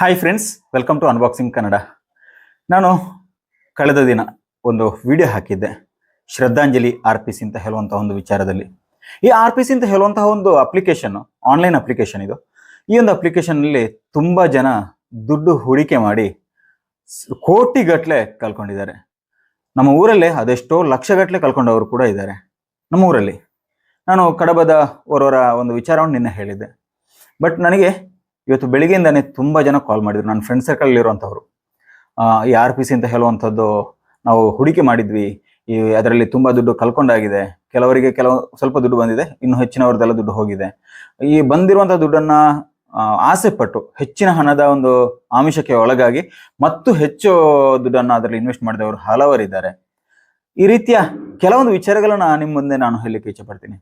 Hi friends welcome to unboxing Kannada ನಾನು ಕಳೆದ ದಿನ ಒಂದು ವಿಡಿಯೋ ಹಾಕಿದ್ದೆ. ಶ್ರದ್ಧಾಂಜಲಿ ಆರ್ ಪಿ ಸಿ ಅಂತ ಹೇಳುವಂತಹ ಒಂದು ವಿಚಾರದಲ್ಲಿ. ಈ ಆರ್ ಪಿ ಸಿ ಅಂತ ಹೇಳುವಂತಹ ಒಂದು ಅಪ್ಲಿಕೇಶನ್ ಆನ್ಲೈನ್ ಅಪ್ಲಿಕೇಶನ್ ಇದು. ಈ ಒಂದು ಅಪ್ಲಿಕೇಶನ್ನಲ್ಲಿ ತುಂಬಾ ಜನ ದುಡ್ಡು ಹೂಡಿಕೆ ಮಾಡಿ ಕೋಟಿಗಟ್ಟಲೆ ಕಳ್ಕೊಂಡಿದ್ದಾರೆ. ನಮ್ಮ ಊರಲ್ಲೇ ಅದೆಷ್ಟೋ ಲಕ್ಷಗಟ್ಟಲೆ ಕಳ್ಕೊಂಡವರು ಕೂಡ ಇದ್ದಾರೆ. ನಮ್ಮ ಊರಲ್ಲಿ. ನಾನು ಕಡಬದ ಅವರವರ ಒಂದು ವಿಚಾರವನ್ನು ನಿನ್ನೆ ಹೇಳಿದ್ದೆ. ಬಟ್ ನನಗೆ ಇವತ್ತು ಬೆಳಿಗ್ಗೆಯಿಂದಾನೆ ತುಂಬ ಜನ ಕಾಲ್ ಮಾಡಿದ್ರು. ನನ್ನ ಫ್ರೆಂಡ್ ಸರ್ಕಲ್ ಇರುವಂತವ್ರು. ಈ ಆರ್ ಪಿ ಸಿ ಅಂತ ಹೇಳುವಂಥದ್ದು ನಾವು ಹೂಡಿಕೆ ಮಾಡಿದ್ವಿ. ಈ, ಅದರಲ್ಲಿ ತುಂಬ ದುಡ್ಡು ಕಲ್ಕೊಂಡಾಗಿದೆ ಕೆಲವರಿಗೆ ಕೆಲವು, ಸ್ವಲ್ಪ ದುಡ್ಡು ಬಂದಿದೆ. ಇನ್ನು ಹೆಚ್ಚಿನವ್ರದ್ದೆಲ್ಲ ದುಡ್ಡು ಹೋಗಿದೆ. ಈ ಬಂದಿರುವಂಥ ದುಡ್ಡನ್ನ ಆಸೆ ಪಟ್ಟು ಹೆಚ್ಚಿನ ಹಣದ ಒಂದು ಆಮಿಷಕ್ಕೆ ಒಳಗಾಗಿ ಮತ್ತು ಹೆಚ್ಚು ದುಡ್ಡನ್ನು ಅದರಲ್ಲಿ ಇನ್ವೆಸ್ಟ್ ಮಾಡಿದವರು ಹಲವರಿದ್ದಾರೆ. ಈ ರೀತಿಯ ಕೆಲವೊಂದು ವಿಚಾರಗಳನ್ನ ನಿಮ್ಮ ಮುಂದೆ ನಾನು ಹೇಳಲಿಕ್ಕೆ ಇಚ್ಛೆ ಪಡ್ತೀನಿ.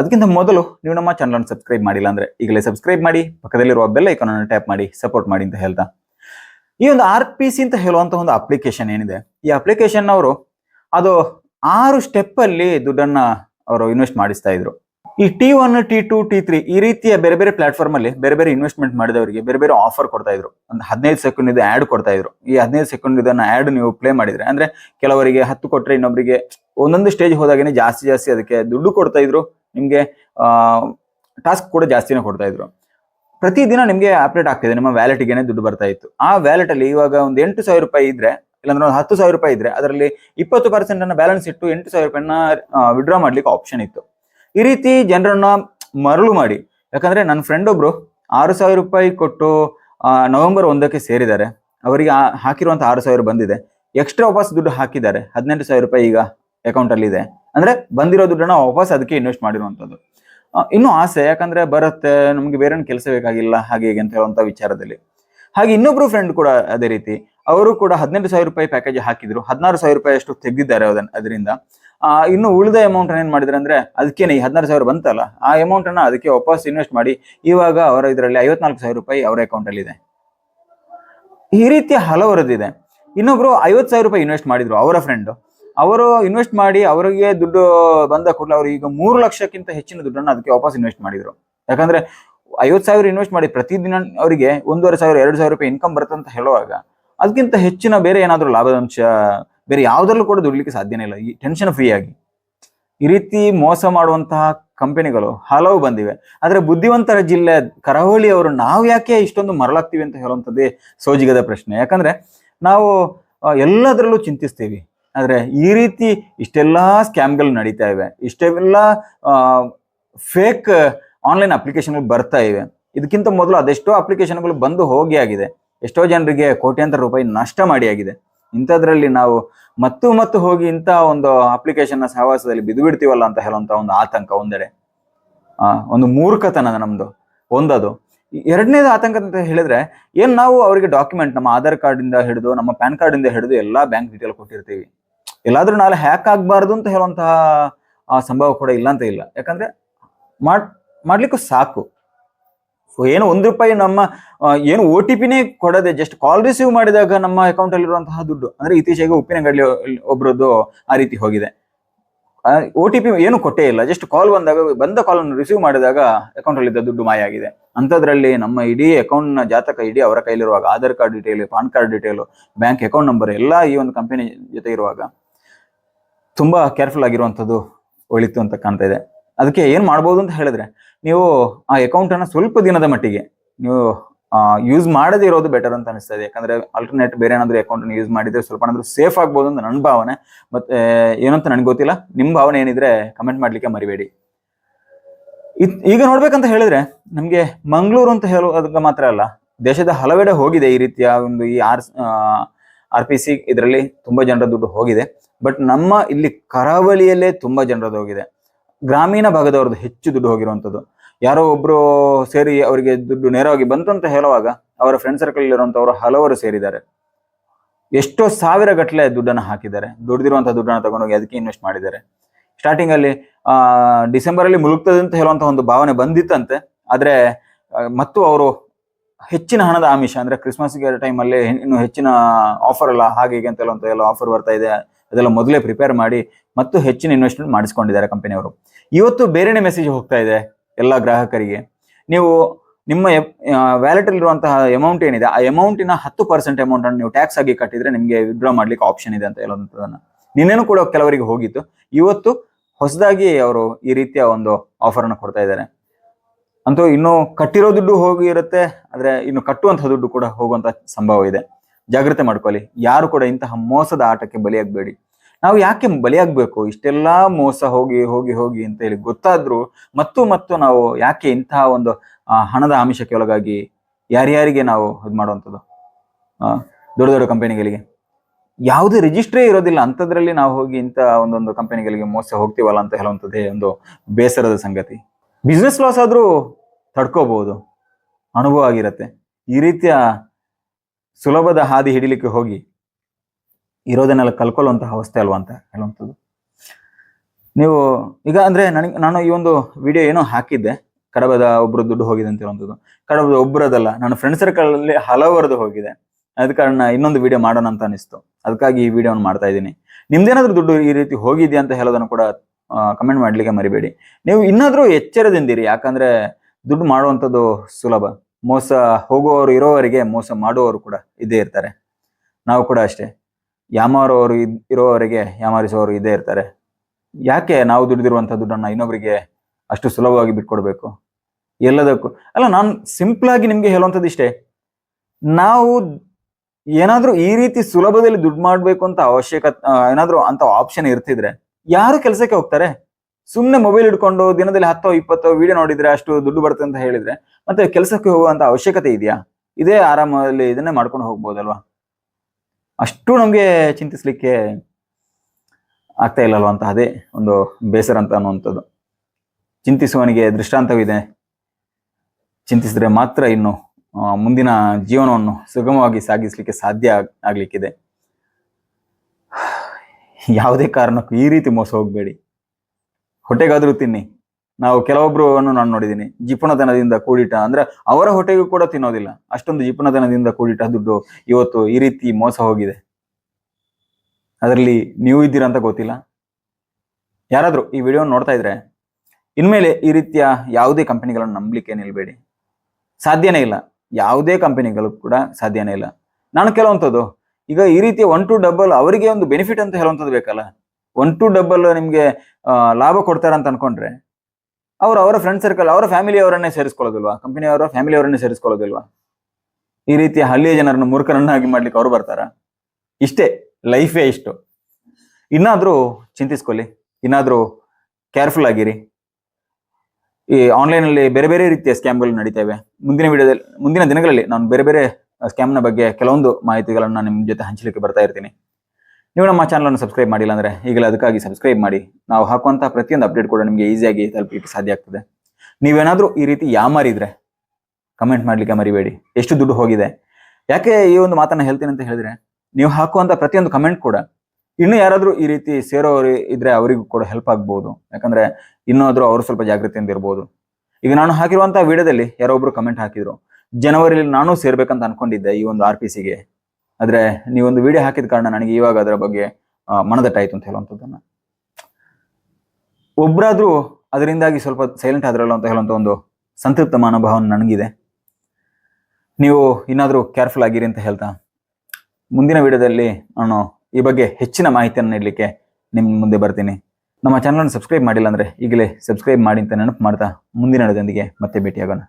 ಅದಕ್ಕಿಂತ ಮೊದಲು ನೀವು ನಮ್ಮ ಚಾನಲ್ ಅನ್ನು ಸಬ್ಸ್ಕ್ರೈಬ್ ಮಾಡಿಲ್ಲ ಅಂದ್ರೆ ಈಗಲೇ ಸಬ್ಸ್ಕ್ರೈಬ್ ಮಾಡಿ, ಪಕ್ಕದಲ್ಲಿರುವ ಬೆಲ್ ಐಕಾನ್ ಅನ್ನು ಟ್ಯಾಪ್ ಮಾಡಿ ಸಪೋರ್ಟ್ ಮಾಡಿ ಅಂತ ಹೇಳ್ತಾ. ಈ ಒಂದು ಆರ್ ಪಿ ಸಿ ಅಂತ ಹೇಳುವಂತ ಒಂದು ಅಪ್ಲಿಕೇಶನ್ ಏನಿದೆ? ಈ ಅಪ್ಲಿಕೇಶನ್ ಅವರು ಅದು ಆರು ಸ್ಟೆಪ್ ಅಲ್ಲಿ ದುಡ್ಡನ್ನ ಅವರು ಇನ್ವೆಸ್ಟ್ ಮಾಡಿಸ್ತಾ ಇದ್ರು. ಈ T one T two T three ಈ ರೀತಿಯ ಬೇರೆ ಬೇರೆ ಪ್ಲಾಟ್ಫಾರ್ಮ್ ಅಲ್ಲಿ ಬೇರೆ ಬೇರೆ ಇನ್ವೆಸ್ಟ್ಮೆಂಟ್ ಮಾಡಿದವರಿಗೆ ಬೇರೆ ಬೇರೆ ಆಫರ್ ಕೊಡ್ತಾ ಇದ್ರು. ಒಂದು ಹದಿನೈದು ಸೆಕೆಂಡ್ ಇದು ಆ್ಯಡ್ ಕೊಡ್ತಾ ಇದ್ರು. ಈ ಹದಿನೈದು ಸೆಕೆಂಡ್ ಇದನ್ನ ಆ್ಯಡ್ ನೀವು ಪ್ಲೇ ಮಾಡಿದ್ರೆ, ಅಂದ್ರೆ ಕೆಲವರಿಗೆ ಹತ್ತು ಕೊಟ್ಟರೆ ಇನ್ನೊಬ್ಬರಿಗೆ ಒಂದೊಂದು ಸ್ಟೇಜ್ ಹೋದಾಗೇನೆ ಜಾಸ್ತಿ ಜಾಸ್ತಿ ಅದಕ್ಕೆ ದುಡ್ಡು ಕೊಡ್ತಾ ಇದ್ರು. ನಿಮ್ಗೆ ಟಾಸ್ಕ್ ಕೂಡ ಜಾಸ್ತಿನೇ ಕೊಡ್ತಾ ಇದ್ರು. ಪ್ರತಿದಿನ ನಿಮಗೆ ಅಪ್ಡೇಟ್ ಆಗ್ತಿದೆ, ನಿಮ್ಮ ವ್ಯಾಲೆಟ್ಗೆ ದುಡ್ಡು ಬರ್ತಾ ಇತ್ತು. ಆ ವ್ಯಾಲೆಟ್ ಅಲ್ಲಿ ಇವಾಗ ಒಂದು ಎಂಟು ಸಾವಿರ ರೂಪಾಯಿ ಇದ್ರೆ, ಇಲ್ಲಾಂದ್ರೆ ಒಂದು ಹತ್ತು ಸಾವಿರ ರೂಪಾಯಿ ಇದ್ರೆ, ಅದರಲ್ಲಿ ಇಪ್ಪತ್ತು ಪರ್ಸೆಂಟ್ ಅನ್ನ ಬ್ಯಾಲೆನ್ಸ್ ಇಟ್ಟು ಎಂಟು ಸಾವಿರ ರೂಪಾಯಿನ ವಿಡ್ರಾ ಮಾಡ್ಲಿಕ್ಕೆ ಆಪ್ಷನ್ ಇತ್ತು. ಈ ರೀತಿ ಜನರನ್ನ ಮರಳು ಮಾಡಿ. ಯಾಕಂದ್ರೆ ನನ್ನ ಫ್ರೆಂಡ್ ಒಬ್ರು ಆರು ಸಾವಿರ ರೂಪಾಯಿ ಕೊಟ್ಟು ನವೆಂಬರ್ ಒಂದಕ್ಕೆ ಸೇರಿದ್ದಾರೆ. ಅವರಿಗೆ ಹಾಕಿರುವಂತ ಆರು ಸಾವಿರ ಬಂದಿದೆ. ಎಕ್ಸ್ಟ್ರಾ ವಾಪಸ್ ದುಡ್ಡು ಹಾಕಿದ್ದಾರೆ. ಹದಿನೆಂಟು ಸಾವಿರ ರೂಪಾಯಿ ಈಗ ಅಕೌಂಟ್ ಅಲ್ಲಿ ಇದೆ ಅಂದ್ರೆ ಬಂದಿರೋ ದುಡ್ಡನ್ನ ವಾಪಸ್ ಅದಕ್ಕೆ ಇನ್ವೆಸ್ಟ್ ಮಾಡಿರುವಂತದ್ದು ಇನ್ನೂ ಆಸೆ, ಯಾಕಂದ್ರೆ ಬರುತ್ತೆ, ನಮ್ಗೆ ಬೇರೆ ಕೆಲಸ ಬೇಕಾಗಿಲ್ಲ, ಹಾಗೆ ಹೀಗೆ ಅಂತ ಹೇಳುವಂತ ವಿಚಾರದಲ್ಲಿ. ಹಾಗೆ ಇನ್ನೊಬ್ರು ಫ್ರೆಂಡ್ ಕೂಡ ಅದೇ ರೀತಿ, ಅವರು ಕೂಡ ಹದಿನೆಂಟು ಸಾವಿರ ರೂಪಾಯಿ ಪ್ಯಾಕೇಜ್ ಹಾಕಿದ್ರು, ಹದಿನಾರು ಸಾವಿರ ರೂಪಾಯಿ ಅಷ್ಟು ತೆಗೆದಿದ್ದಾರೆ ಅದನ್ನ ಅದರಿಂದ. ಇನ್ನು ಉಳಿದ ಅಮೌಂಟ್ ಏನ್ ಮಾಡಿದ್ರೆ ಅಂದ್ರೆ, ಅದಕ್ಕೇನೆ ಈ ಹದಿನಾರು ಸಾವಿರ ಬಂತಲ್ಲ, ಆ ಅಮೌಂಟ್ ಅನ್ನ ಅದಕ್ಕೆ ವಾಪಸ್ ಇನ್ವೆಸ್ಟ್ ಮಾಡಿ, ಇವಾಗ ಅವರ ಇದರಲ್ಲಿ ಐವತ್ನಾಲ್ಕು ಸಾವಿರ ರೂಪಾಯಿ ಅವರ ಅಕೌಂಟ್ ಅಲ್ಲಿ ಇದೆ. ಈ ರೀತಿಯ ಹಲವರದಿದೆ ಇನ್ನೊಬ್ರು ಐವತ್ತು ಸಾವಿರ ರೂಪಾಯಿ ಇನ್ವೆಸ್ಟ್ ಮಾಡಿದ್ರು ಅವರ ಫ್ರೆಂಡ್ ಅವರು ಇನ್ವೆಸ್ಟ್ ಮಾಡಿ ಅವರಿಗೆ ದುಡ್ಡು ಬಂದ ಕೂಡಲೇ ಅವರು ಈಗ ಮೂರು ಲಕ್ಷಕ್ಕಿಂತ ಹೆಚ್ಚಿನ ದುಡ್ಡನ್ನು ಅದಕ್ಕೆ ವಾಪಸ್ ಇನ್ವೆಸ್ಟ್ ಮಾಡಿದ್ರು. ಯಾಕಂದ್ರೆ ಐವತ್ತು ಸಾವಿರ ಇನ್ವೆಸ್ಟ್ ಮಾಡಿ ಪ್ರತಿದಿನ ಅವರಿಗೆ ಒಂದೂವರೆ ಸಾವಿರ, ಎರಡು ಸಾವಿರ ರೂಪಾಯಿ ಇನ್ಕಮ್ ಬರುತ್ತೆ ಅಂತ ಹೇಳುವಾಗ ಅದಕ್ಕಿಂತ ಹೆಚ್ಚಿನ ಬೇರೆ ಏನಾದರೂ ಲಾಭಾಂಶ, ಬೇರೆ ಯಾವುದರಲ್ಲೂ ಕೂಡ ದುಡ್ಲಿಕ್ಕೆ ಸಾಧ್ಯನೇ ಇಲ್ಲ. ಈ ಟೆನ್ಷನ್ ಫ್ರೀ ಆಗಿ. ಈ ರೀತಿ ಮೋಸ ಮಾಡುವಂತಹ ಕಂಪನಿಗಳು ಹಲವು ಬಂದಿವೆ. ಆದರೆ ಬುದ್ಧಿವಂತರ ಜಿಲ್ಲೆ ಕರಾವಳಿ ಅವರು ನಾವು ಯಾಕೆ ಇಷ್ಟೊಂದು ಮರಳಾಗ್ತೀವಿ ಅಂತ ಹೇಳುವಂಥದ್ದೇ ಸೋಜಿಗದ ಪ್ರಶ್ನೆ. ಯಾಕಂದ್ರೆ ನಾವು ಎಲ್ಲದರಲ್ಲೂ ಚಿಂತಿಸ್ತೀವಿ. ಆದ್ರೆ ಈ ರೀತಿ ಇಷ್ಟೆಲ್ಲಾ ಸ್ಕ್ಯಾಮ್ಗಳು ನಡೀತಾ ಇವೆ. ಇಷ್ಟೆಲ್ಲ ಫೇಕ್ ಆನ್ಲೈನ್ ಅಪ್ಲಿಕೇಶನ್ಗಳು ಬರ್ತಾ ಇವೆ. ಇದಕ್ಕಿಂತ ಮೊದಲು ಅದೆಷ್ಟೋ ಅಪ್ಲಿಕೇಶನ್ಗಳು ಬಂದು ಹೋಗಿ ಆಗಿದೆ. ಎಷ್ಟೋ ಜನರಿಗೆ ಕೋಟ್ಯಾಂತರ ರೂಪಾಯಿ ನಷ್ಟ ಮಾಡಿ ಆಗಿದೆ. ಇಂಥದ್ರಲ್ಲಿ ನಾವು ಮತ್ತು ಮತ್ತು ಹೋಗಿ ಇಂಥ ಒಂದು ಅಪ್ಲಿಕೇಶನ್ ಸಹವಾಸದಲ್ಲಿ ಬಿದ್ದು ಬಿಡ್ತೀವಲ್ಲ ಅಂತ ಹೇಳುವಂಥ ಒಂದು ಆತಂಕ ಒಂದೆಡೆ. ಒಂದು ಮೂರ್ಖತನ ನಮ್ಮದು ಒಂದದು. ಎರಡನೇದು ಆತಂಕ ಅಂತ ಹೇಳಿದ್ರೆ, ಏನು ನಾವು ಅವರಿಗೆ ಡಾಕ್ಯುಮೆಂಟ್ ನಮ್ಮ ಆಧಾರ್ ಕಾರ್ಡ್ ಇಂದ ಹಿಡಿದು, ನಮ್ಮ ಪ್ಯಾನ್ ಕಾರ್ಡ್ ಇಂದ ಹಿಡಿದು ಎಲ್ಲಾ ಬ್ಯಾಂಕ್ ಡೀಟೇಲ್ ಕೊಟ್ಟಿರ್ತೀವಿ. ಎಲ್ಲಾದ್ರೂ ನಾಳೆ ಹ್ಯಾಕ್ ಆಗ್ಬಾರ್ದು ಅಂತ ಹೇಳುವಂತಹ ಸಂಭವ ಕೂಡ ಇಲ್ಲ ಅಂತ ಇಲ್ಲ. ಯಾಕಂದ್ರೆ ಮಾಡ್, ಮಾಡ್ಲಿಕ್ಕೂ ಸಾಕು. ಏನು ಒಂದು ರೂಪಾಯಿ ನಮ್ಮ ಏನು ಒ ಟಿ ಪಿನೇ ಕೊಡದೆ ಜಸ್ಟ್ ಕಾಲ್ ರಿಸೀವ್ ಮಾಡಿದಾಗ ನಮ್ಮ ಅಕೌಂಟ್ ಅಲ್ಲಿರುವಂತಹ ದುಡ್ಡು, ಅಂದ್ರೆ ಇತ್ತೀಚೆಗೆ ಉಪ್ಪಿನ ಗಡ್ಲಿ ಒಬ್ರದ್ದು ಆ ರೀತಿ ಹೋಗಿದೆ. ಒ ಟಿ ಪಿ ಏನು ಕೊಟ್ಟೇ ಇಲ್ಲ. ಜಸ್ಟ್ ಕಾಲ್ ಬಂದಾಗ, ಬಂದ ಕಾಲ್ ಅನ್ನು ರಿಸೀವ್ ಮಾಡಿದಾಗ ಅಕೌಂಟ್ ಅಲ್ಲಿದ್ದ ದುಡ್ಡು ಮಾಯ ಆಗಿದೆ. ಅಂಥದ್ರಲ್ಲಿ ನಮ್ಮ ಇಡೀ ಅಕೌಂಟ್ನ ಜಾತಕ, ಇಡೀ ಅವರ ಕೈಲಿರುವಾಗ, Aadhaar card detail PAN card detail bank account number ಎಲ್ಲ ಈ ಒಂದು ಕಂಪನಿ ಜೊತೆ ಇರುವಾಗ ತುಂಬಾ ಕೇರ್ಫುಲ್ ಆಗಿರುವಂಥದ್ದು ಒಳಿತು ಅಂತ ಕಾಣ್ತಾ ಇದೆ. ಅದಕ್ಕೆ ಏನ್ ಮಾಡ್ಬೋದು ಅಂತ ಹೇಳಿದ್ರೆ, ನೀವು ಆ ಅಕೌಂಟ್ ಅನ್ನ ಸ್ವಲ್ಪ ದಿನದ ಮಟ್ಟಿಗೆ ನೀವು ಯೂಸ್ ಮಾಡದೇ ಇರೋದು ಬೆಟರ್ ಅಂತ ಅನಿಸ್ತಾ ಇದೆ. ಯಾಕಂದ್ರೆ ಆಲ್ಟರ್ನೇಟ್ ಬೇರೆ ಏನಾದ್ರು ಅಕೌಂಟನ್ನು ಯೂಸ್ ಮಾಡಿದ್ರೆ ಸ್ವಲ್ಪ ಏನಾದ್ರು ಸೇಫ್ ಆಗ್ಬೋದು ಅಂತ ನನ್ನ ಭಾವನೆ. ಮತ್ತೆ ಏನಂತ ನನಗೆ ಗೊತ್ತಿಲ್ಲ. ನಿಮ್ಮ ಭಾವನೆ ಏನಿದ್ರೆ ಕಮೆಂಟ್ ಮಾಡ್ಲಿಕ್ಕೆ ಮರಿಬೇಡಿ. ಈಗ ನೋಡ್ಬೇಕಂತ ಹೇಳಿದ್ರೆ, ನಮ್ಗೆ ಮಂಗಳೂರು ಅಂತ ಹೇಳುವುದಕ್ಕ ಮಾತ್ರ ಅಲ್ಲ, ದೇಶದ ಹಲವೆಡೆ ಹೋಗಿದೆ ಈ ರೀತಿಯ ಒಂದು ಈ ಆರ್ ಆರ್ ಪಿ ಸಿ ಇದರಲ್ಲಿ ತುಂಬಾ ಜನರ ದುಡ್ಡು ಹೋಗಿದೆ. ಬಟ್ ನಮ್ಮ ಇಲ್ಲಿ ಕರಾವಳಿಯಲ್ಲೇ ತುಂಬಾ ಜನರದ್ದು ಹೋಗಿದೆ. ಗ್ರಾಮೀಣ ಭಾಗದವ್ರದ್ದು ಹೆಚ್ಚು ದುಡ್ಡು ಹೋಗಿರುವಂಥದ್ದು. ಯಾರೋ ಒಬ್ರು ಸೇರಿ ಅವರಿಗೆ ದುಡ್ಡು ನೇರವಾಗಿ ಬಂತು ಅಂತ ಹೇಳುವಾಗ ಅವರ ಫ್ರೆಂಡ್ ಸರ್ಕಲ್ ಇರುವಂತವರು ಹಲವರು ಸೇರಿದ್ದಾರೆ. ಎಷ್ಟೋ ಸಾವಿರ ಗಟ್ಟಲೆ ದುಡ್ಡನ್ನು ಹಾಕಿದ್ದಾರೆ. ದುಡ್ದಿರುವಂತಹ ದುಡ್ಡನ್ನು ತಗೊಂಡೋಗಿ ಅದಕ್ಕೆ ಇನ್ವೆಸ್ಟ್ ಮಾಡಿದ್ದಾರೆ. ಸ್ಟಾರ್ಟಿಂಗ್ ಅಲ್ಲಿ, ಆ ಡಿಸೆಂಬರ್ ಅಲ್ಲಿ ಮುಳುಗ್ತದೆ ಅಂತ ಹೇಳುವಂತಹ ಒಂದು ಭಾವನೆ ಬಂದಿತ್ತಂತೆ. ಆದ್ರೆ ಮತ್ತು ಅವರು ಹೆಚ್ಚಿನ ಹಣದ ಆಮಿಷ, ಅಂದ್ರೆ ಕ್ರಿಸ್ಮಸ್ ಟೈಮ್ ಅಲ್ಲಿ ಇನ್ನು ಹೆಚ್ಚಿನ ಆಫರ್ ಅಲ್ಲ, ಹಾಗೆ ಹೀಗೆ ಅಂತ ಹೇಳುವಂತ ಎಲ್ಲ ಆಫರ್ ಬರ್ತಾ ಇದೆ. ಅದೆಲ್ಲ ಮೊದಲೇ ಪ್ರಿಪೇರ್ ಮಾಡಿ ಮತ್ತು ಹೆಚ್ಚಿನ ಇನ್ವೆಸ್ಟ್ಮೆಂಟ್ ಮಾಡಿಸ್ಕೊಂಡಿದ್ದಾರೆ ಕಂಪನಿಯವರು ಇವತ್ತು ಬೇರೆನೇ ಮೆಸೇಜ್ ಹೋಗ್ತಾ ಇದೆ ಎಲ್ಲ ಗ್ರಾಹಕರಿಗೆ. ನೀವು ನಿಮ್ಮ ವ್ಯಾಲೆಟ್ ಇರುವಂತಹ ಅಮೌಂಟ್ ಏನಿದೆ, ಆ ಅಮೌಂಟಿನ ಹತ್ತು ಪರ್ಸೆಂಟ್ ಅಮೌಂಟ್ ಅನ್ನು ನೀವು ಟ್ಯಾಕ್ಸ್ ಆಗಿ ಕಟ್ಟಿದ್ರೆ ನಿಮಗೆ ವಿಡ್ರಾ ಮಾಡ್ಲಿಕ್ಕೆ ಆಪ್ಷನ್ ಇದೆ ಅಂತ ಹೇಳುವಂಥದ್ದನ್ನು ನಿನ್ನೇನು ಕೂಡ ಕೆಲವರಿಗೆ ಹೋಗಿತ್ತು. ಇವತ್ತು ಹೊಸದಾಗಿ ಅವರು ಈ ರೀತಿಯ ಒಂದು ಆಫರ್ ಅನ್ನು ಕೊಡ್ತಾ ಇದ್ದಾರೆ. ಅಂತೂ ಇನ್ನು ಕಟ್ಟಿರೋ ದುಡ್ಡು ಹೋಗಿರುತ್ತೆ, ಆದ್ರೆ ಇನ್ನು ಕಟ್ಟುವಂತಹ ದುಡ್ಡು ಕೂಡ ಹೋಗುವಂತ ಸಂಭವ ಇದೆ. ಜಾಗ್ರತೆ ಮಾಡ್ಕೊಳ್ಳಿ ಯಾರು ಕೂಡ ಇಂತಹ ಮೋಸದ ಆಟಕ್ಕೆ ಬಲಿಯಾಗಬೇಡಿ. ನಾವು ಯಾಕೆ ಬಲಿಯಾಗಬೇಕು? ಇಷ್ಟೆಲ್ಲಾ ಮೋಸ ಹೋಗಿ ಹೋಗಿ ಹೋಗಿ ಅಂತ ಹೇಳಿ ಗೊತ್ತಾದ್ರೂ ಮತ್ತು ಮತ್ತು ನಾವು ಯಾಕೆ ಇಂತಹ ಒಂದು ಹಣದ ಆಮಿಷಕ್ಕೆ ಒಳಗಾಗಿ ಯಾರ್ಯಾರಿಗೆ ನಾವು ಇದು ಮಾಡುವಂಥದ್ದು? ದೊಡ್ಡ ದೊಡ್ಡ ಕಂಪನಿಗಳಿಗೆ. ಯಾವುದೇ ರಿಜಿಸ್ಟ್ರೇ ಇರೋದಿಲ್ಲ. ಅಂಥದ್ರಲ್ಲಿ ನಾವು ಹೋಗಿ ಇಂಥ ಒಂದೊಂದು ಕಂಪನಿಗಳಿಗೆ ಮೋಸ ಹೋಗ್ತೀವಲ್ಲ ಅಂತ ಹೇಳುವಂಥದ್ದೇ ಒಂದು ಬೇಸರದ ಸಂಗತಿ. ಬಿಸ್ನೆಸ್ ಲಾಸ್ ಆದರೂ ತಡ್ಕೋಬಹುದು ಅನುಭವ ಆಗಿರುತ್ತೆ. ಈ ರೀತಿಯ ಸುಲಭದ ಹಾದಿ ಹಿಡಿಲಿಕ್ಕೆ ಹೋಗಿ ಇರೋದನ್ನೆಲ್ಲ ಕಲ್ಕೊಳ್ಳುವಂತಹ ಅವಸ್ಥೆ ಅಲ್ವಾ ಅಂತ ಹೇಳುವಂಥದ್ದು. ನೀವು ಈಗ ಅಂದ್ರೆ ನನಗೆ ನಾನು ಈ ಒಂದು ವಿಡಿಯೋ ಏನೋ ಹಾಕಿದ್ದೆ, ಕಡಬದ ಒಬ್ರು ದುಡ್ಡು ಹೋಗಿದೆ ಅಂತ ಹೇಳುವಂಥದ್ದು. ಕಡಬದ ಒಬ್ಬರದಲ್ಲ ನನ್ನ ಫ್ರೆಂಡ್ ಸರ್ಕಲ್ ಅಲ್ಲಿ ಹಲವರದು ಹೋಗಿದೆ. ಅದ ಕಾರಣ ಇನ್ನೊಂದು ವಿಡಿಯೋ ಮಾಡೋಣ ಅಂತ ಅನಿಸ್ತು ಅದಕ್ಕಾಗಿ ಈ ವಿಡಿಯೋನ ಮಾಡ್ತಾ ಇದ್ದೀನಿ. ನಿಮ್ದೇನಾದ್ರೂ ದುಡ್ಡು ಈ ರೀತಿ ಹೋಗಿದ್ಯಾ ಅಂತ ಹೇಳೋದನ್ನು ಕೂಡ ಕಮೆಂಟ್ ಮಾಡ್ಲಿಕ್ಕೆ ಮರಿಬೇಡಿ. ನೀವು ಇನ್ನಾದ್ರೂ ಎಚ್ಚರದಿಂದಿರಿ, ಯಾಕಂದ್ರೆ ದುಡ್ಡು ಮಾಡುವಂಥದ್ದು ಸುಲಭ. ಮೋಸ ಹೋಗುವವರು ಇರೋವರಿಗೆ ಮೋಸ ಮಾಡುವವರು ಕೂಡ ಇದ್ದೇ ಇರ್ತಾರೆ. ನಾವು ಕೂಡ ಅಷ್ಟೇ. ಯಾಮಾರೋರು ಇರೋವರಿಗೆ ಯಾಮಾರಿಸುವವರು ಇದ್ದೇ ಇರ್ತಾರೆ. ಯಾಕೆ ನಾವು ದುಡಿದಿರುವಂಥ ದುಡ್ಡನ್ನು ಇನ್ನೊಬ್ಬರಿಗೆ ಅಷ್ಟು ಸುಲಭವಾಗಿ ಬಿಟ್ಕೊಡ್ಬೇಕು? ಎಲ್ಲದಕ್ಕೂ, ಅಲ್ಲ ನಾನು ಸಿಂಪಲ್ ಆಗಿ ನಿಮಗೆ ಹೇಳುವಂಥದ್ದು ಇಷ್ಟೇ. ನಾವು ಏನಾದರೂ ಈ ರೀತಿ ಸುಲಭದಲ್ಲಿ ದುಡ್ಡು ಮಾಡಬೇಕು ಅಂತ ಅವಶ್ಯಕ ಏನಾದರೂ ಏನಾದ್ರೂ ಅಂತ ಆಪ್ಷನ್ ಇರ್ತಿದ್ರೆ ಯಾರು ಕೆಲಸಕ್ಕೆ ಹೋಗ್ತಾರೆ? ಸುಮ್ಮನೆ ಮೊಬೈಲ್ ಇಟ್ಕೊಂಡು ದಿನದಲ್ಲಿ ಹತ್ತೋ, ಇಪ್ಪತ್ತೋ ವಿಡಿಯೋ ನೋಡಿದ್ರೆ ಅಷ್ಟು ದುಡ್ಡು ಬರುತ್ತೆ ಅಂತ ಹೇಳಿದ್ರೆ ಮತ್ತೆ ಕೆಲಸಕ್ಕೆ ಹೋಗುವಂತ ಅವಶ್ಯಕತೆ ಇದೆಯಾ? ಇದೇ ಆರಾಮಲ್ಲಿ ಇದನ್ನೇ ಮಾಡ್ಕೊಂಡು ಹೋಗ್ಬೋದಲ್ವಾ? ಅಷ್ಟು ನಮ್ಗೆ ಚಿಂತಿಸ್ಲಿಕ್ಕೆ ಆಗ್ತಾ ಇಲ್ಲಲ್ವಾ ಅಂತ ಅದೇ ಒಂದು ಬೇಸರ ಅಂತ ಅನ್ನುವಂಥದ್ದು. ಚಿಂತಿಸುವವನಿಗೆ ದೃಷ್ಟಾಂತವಿದೆ. ಚಿಂತಿಸಿದ್ರೆ ಮಾತ್ರ ಇನ್ನು ಮುಂದಿನ ಜೀವನವನ್ನು ಸುಗಮವಾಗಿ ಸಾಗಿಸ್ಲಿಕ್ಕೆ ಸಾಧ್ಯ ಆಗ್- ಆಗ್ಲಿಕ್ಕಿದೆ. ಯಾವುದೇ ಕಾರಣಕ್ಕೂ ಈ ರೀತಿ ಮೋಸ ಹೋಗಬೇಡಿ. ಹೊಟ್ಟೆಗಾದ್ರೂ ತಿನ್ನಿ. ನಾವು ಕೆಲವೊಬ್ರು ನಾನು ನೋಡಿದ್ದೀನಿ. ಜಿಪುಣತನದಿಂದ ಕೂಡಿಟ ಅಂದ್ರೆ ಅವರ ಹೊಟ್ಟೆಗೂ ಕೂಡ ತಿನ್ನೋದಿಲ್ಲ. ಅಷ್ಟೊಂದು ಜಿಪುಣತನದಿಂದ ಕೂಡಿಟ ದುಡ್ಡು ಇವತ್ತು ಈ ರೀತಿ ಮೋಸ ಹೋಗಿದೆ. ಅದರಲ್ಲಿ ನೀವು ಇದ್ದೀರಾ ಅಂತ ಗೊತ್ತಿಲ್ಲ. ಯಾರಾದರೂ ಈ ವಿಡಿಯೋ ನೋಡ್ತಾ ಇದ್ರೆ ಇನ್ಮೇಲೆ ಈ ರೀತಿಯ ಯಾವುದೇ ಕಂಪನಿಗಳನ್ನು ನಂಬಲಿಕ್ಕೆ ನಿಲ್ಬೇಡಿ. ಸಾಧ್ಯನೇ ಇಲ್ಲ. ಯಾವುದೇ ಕಂಪನಿಗಳು ಕೂಡ ಸಾಧ್ಯನೇ ಇಲ್ಲ. ನಾನು ಕೆಲವಂಥದ್ದು ಈಗ ಈ ರೀತಿಯ ಒನ್ ಟು ಡಬಲ್ ಅವರಿಗೆ ಒಂದು ಬೆನಿಫಿಟ್ ಅಂತ ಹೇಳುವಂಥದ್ದು ಬೇಕಲ್ಲ? ಒನ್ ಟು ಡಬಲ್ ನಿಮ್ಗೆ ಲಾಭ ಕೊಡ್ತಾರೆ ಅಂತ ಅನ್ಕೊಂಡ್ರೆ, ಅವ್ರು ಅವರ ಫ್ರೆಂಡ್ ಸರ್ಕಲ್ ಅವರ ಫ್ಯಾಮಿಲಿ ಅವರನ್ನೇ ಸೇರಿಸ್ಕೊಳ್ಳೋದಿಲ್ವಾ? ಕಂಪನಿ ಅವರ ಫ್ಯಾಮಿಲಿ ಅವರನ್ನೇ ಸೇರಿಸ್ಕೊಳ್ಳೋದಿಲ್ವಾ? ಈ ರೀತಿಯ ಹಳ್ಳಿಯ ಜನರನ್ನು ಮೂರ್ಖರನ್ನಾಗಿ ಮಾಡ್ಲಿಕ್ಕೆ ಅವರು ಬರ್ತಾರ? ಇಷ್ಟೇ ಲೈಫೇ ಇಷ್ಟು. ಇನ್ನಾದ್ರೂ ಚಿಂತಿಸ್ಕೊಳ್ಳಿ, ಇನ್ನಾದ್ರೂ ಕೇರ್ಫುಲ್ ಆಗಿರಿ. ಈ ಆನ್ಲೈನ್ ಅಲ್ಲಿ ಬೇರೆ ಬೇರೆ ರೀತಿಯ ಸ್ಕ್ಯಾಮ್ಗಳು ನಡೀತೇವೆ. ಮುಂದಿನ ವಿಡಿಯೋದಲ್ಲಿ ಮುಂದಿನ ದಿನಗಳಲ್ಲಿ ನಾನು ಬೇರೆ ಬೇರೆ ಸ್ಕ್ಯಾಮ್ನ ಬಗ್ಗೆ ಕೆಲವೊಂದು ಮಾಹಿತಿಗಳನ್ನ ನಿಮ್ಮ ಜೊತೆ ಹಂಚಲಿಕ್ಕೆ ಬರ್ತಾ ಇರ್ತೀನಿ. ನೀವು ನಮ್ಮ ಚಾನಲ್ ಅನ್ನು ಸಬ್ಸ್ಕ್ರೈಬ್ ಮಾಡಿಲ್ಲ ಅಂದ್ರೆ ಈಗಲೇ ಅದಕ್ಕಾಗಿ ಸಬ್ಸ್ಕ್ರೈಬ್ ಮಾಡಿ. ನಾವು ಹಾಕುವಂತಹ ಪ್ರತಿಯೊಂದು ಅಪ್ಡೇಟ್ ಕೂಡ ನಿಮಗೆ ಈಸಿಯಾಗಿ ತಲುಪಲಿಕ್ಕೆ ಸಾಧ್ಯ ಆಗ್ತದೆ. ನೀವೇನಾದ್ರೂ ಈ ರೀತಿ ಯಾಮಾರಿದ್ರೆ ಕಮೆಂಟ್ ಮಾಡ್ಲಿಕ್ಕೆ ಮರಿಬೇಡಿ. ಎಷ್ಟು ದುಡ್ಡು ಹೋಗಿದೆ? ಯಾಕೆ ಈ ಒಂದು ಮಾತನ್ನ ಹೇಳ್ತೀನಿ ಅಂತ ಹೇಳಿದ್ರೆ, ನೀವು ಹಾಕುವಂತ ಪ್ರತಿಯೊಂದು ಕಮೆಂಟ್ ಕೂಡ ಇನ್ನು ಯಾರಾದ್ರೂ ಈ ರೀತಿ ಸೇರೋರು ಇದ್ರೆ ಅವರಿಗೂ ಕೂಡ ಹೆಲ್ಪ್ ಆಗ್ಬೋದು. ಯಾಕಂದ್ರೆ ಇನ್ನೂ ಅವರು ಸ್ವಲ್ಪ ಜಾಗೃತಿಯಿಂದ ಇರ್ಬೋದು. ಈಗ ನಾನು ಹಾಕಿರುವಂತಹ ವಿಡಿಯೋದಲ್ಲಿ ಯಾರೋ ಒಬ್ರು ಕಮೆಂಟ್ ಹಾಕಿದ್ರು, ಜನವರಿಲಿ ನಾನು ಸೇರ್ಬೇಕಂತ ಅನ್ಕೊಂಡಿದ್ದೆ ಈ ಒಂದು ಆರ್ ಪಿ ಸಿಗೆ ಆದ್ರೆ ನೀವೊಂದು ವಿಡಿಯೋ ಹಾಕಿದ ಕಾರಣ ನನಗೆ ಇವಾಗ ಅದರ ಬಗ್ಗೆ ಮನದಟ್ಟಾಯಿತು ಅಂತ ಹೇಳುವಂಥದ್ದನ್ನ. ಒಬ್ರಾದ್ರೂ ಅದರಿಂದಾಗಿ ಸ್ವಲ್ಪ ಸೈಲೆಂಟ್ ಆದ್ರಲ್ಲ ಅಂತ ಹೇಳುವಂತ ಒಂದು ಸಂತೃಪ್ತ ಮನೋಭಾವ ನನಗಿದೆ. ನೀವು ಇನ್ನಾದರೂ ಕೇರ್ಫುಲ್ ಆಗಿರಿ ಅಂತ ಹೇಳ್ತಾ, ಮುಂದಿನ ವಿಡಿಯೋದಲ್ಲಿ ನಾನು ಈ ಬಗ್ಗೆ ಹೆಚ್ಚಿನ ಮಾಹಿತಿಯನ್ನು ನೀಡಲಿಕ್ಕೆ ನಿಮ್ಮ ಮುಂದೆ ಬರ್ತೀನಿ. ನಮ್ಮ ಚಾನಲನ್ನು ಸಬ್ಸ್ಕ್ರೈಬ್ ಮಾಡಿಲ್ಲ ಅಂದ್ರೆ ಈಗಲೇ ಸಬ್ಸ್ಕ್ರೈಬ್ ಮಾಡಿ ಅಂತ ನೆನಪು ಮಾಡ್ತಾ ಮುಂದಿನ ವಿಡಿಯೋದೊಂದಿಗೆ ಮತ್ತೆ ಭೇಟಿಯಾಗೋಣ.